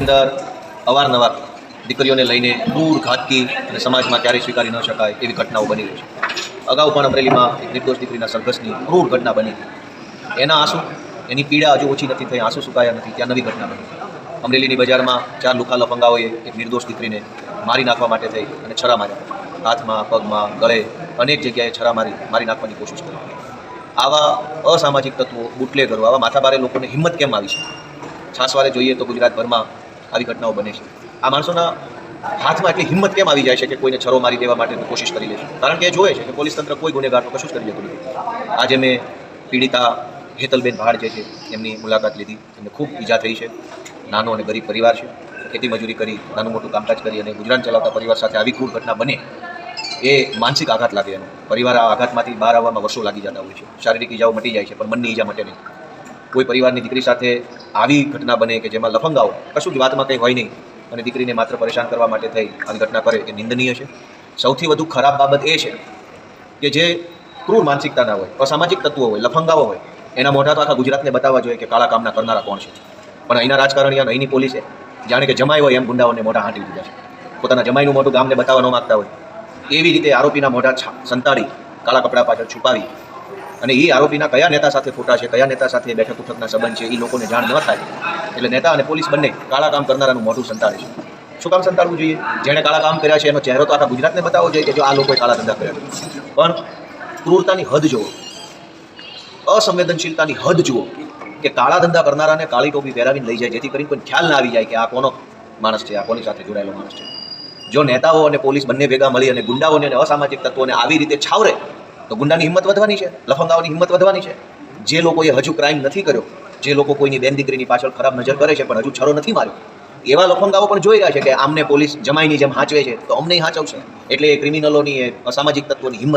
અંદર અવારનવાર દીકરીઓને લઈને દૂર ઘાતકી અને સમાજમાં ક્યારેય સ્વીકારી ન શકાય એવી ઘટનાઓ બની રહી છે. અગાઉ પણ અમરેલીમાં એક નિર્દોષ દીકરીના સંઘર્ષની ક્રૂર ઘટના બની. એના આંસુ, એની પીડા હજુ ઓછી નથી થઈ, આંસુ સુકાયા નથી, ત્યાં નવી ઘટના બની. અમરેલીની બજારમાં ચાર લુકા લફંગાઓએ એક નિર્દોષ દીકરીને મારી નાખવા માટે થઈ અને છરા માર્યા. હાથમાં, પગમાં, ગળે અનેક જગ્યાએ છરા મારી મારી નાખવાની કોશિશ કરી. આવા અસામાજિક તત્વો બુટલેગરો, આવા માથાભારે લોકોને હિંમત કેમ આવી છે? છાસવારે જોઈએ તો ગુજરાતભરમાં આવી ઘટનાઓ બને છે. આ માણસોના હાથમાં એટલી હિંમત કેમ આવી જાય છે કે કોઈને છરો મારી દેવા માટેની કોશિશ કરી લે છે? કારણ કે એ જોવે છે કે પોલીસ તંત્ર કોઈ ગુનેગાર તો કશું જ કરી જતું નથી. આજે મેં પીડિતા હેતલબેન ભાડ જે છે, એમની મુલાકાત લીધી. એમને ખૂબ ઈજા થઈ છે. નાનો અને ગરીબ પરિવાર છે. ખેતી મજૂરી કરી, નાનું મોટું કામકાજ કરી અને ગુજરાન ચલાવતા પરિવાર સાથે આવી ક્રૂર ઘટના બને, એ માનસિક આઘાત લાગે એનો. પરિવાર આ આઘાતમાંથી બહાર આવવામાં વર્ષો લાગી જતા હોય છે. શારીરિક ઈજાઓ મટી જાય છે, પણ મનની ઈજા મટે નહીં. કોઈ પરિવારની દીકરી સાથે આવી ઘટના બને કે જેમાં લફંગાઓ કશું જ વાતમાં કંઈ હોય નહીં. અને દીકરીને માત્ર પરેશાન કરવા માટે થઈ આવી ઘટના કરે એ નિંદનીય છે. સૌથી વધુ ખરાબ બાબત એ છે કે જે ક્રૂર માનસિકતાના હોય, અસામાજિક તત્વો હોય, લફંગાઓ હોય, એના મોઢા તો આખા ગુજરાતને બતાવવા જોઈએ કે કાળા કામના કરનારા કોણ છે. પણ અહીંના રાજકારણી અને અહીંની પોલીસે જાણે કે જમાઈ હોય એમ ગુંડાઓને મોઢા હાંટી દીધા છે. પોતાના જમાઈનું મોઢું ગામને બતાવવા ન માગતા હોય. એવી રીતે આરોપીના મોઢા સંતાડી, કાળા કપડા પાછળ છુપાવી અને એ આરોપીના કયા નેતા સાથે ફોટા છે, કયા નેતા સાથે બેઠક ઉઠકના સંબંધ છે એ લોકોને જાણ ન થાય. એટલે નેતા અને પોલીસ બંને કાળા કામ કરનારાનું મોઢું સંતાડે છે. શું કામ સંતાડવું જોઈએ? જેણે કાળા કામ કર્યા છે, એનો ચહેરો તો આખા ગુજરાતને બતાવવો જોઈએ કે જો આ લોકોએ કાળા ધંધા કર્યા. પણ ક્રૂરતાની હદ જુઓ. અસંવેદનશીલતાની હદ જુઓ કે કાળા ધંધા કરનારાને કાળી ટોપી પહેરાવીને લઈ જાય, જેથી કરીને કોઈ ખ્યાલ ના આવી જાય કે આ કોનો માણસ છે, આ કોની સાથે જોડાયેલો માણસ છે. જો નેતાઓ અને પોલીસ બંને ભેગા મળી અને ગુંડાઓને અને અસામાજિક તત્વોને આવી રીતે છાવરે તો ગુંડાની હિંમત વધવાની છે, લફંગાઓની હિંમત વધવાની છે. જે લોકોએ હજુ ક્રાઇમ નથી કર્યો, જે લોકો કોઈની બેન દીકરીની પાછળ ખરાબ નજર કરે છે, પણ હજુ છરો નથી માર્યો. એવા લફંગાઓ પણ જોઈ રહ્યા છે કે આમને પોલીસ જમાઈની જેમ હાંચવે છે, તો અમને હાંચવશે. એટલે એ ક્રિમિનલોની એ અસામાજિક તત્વોની હિંમત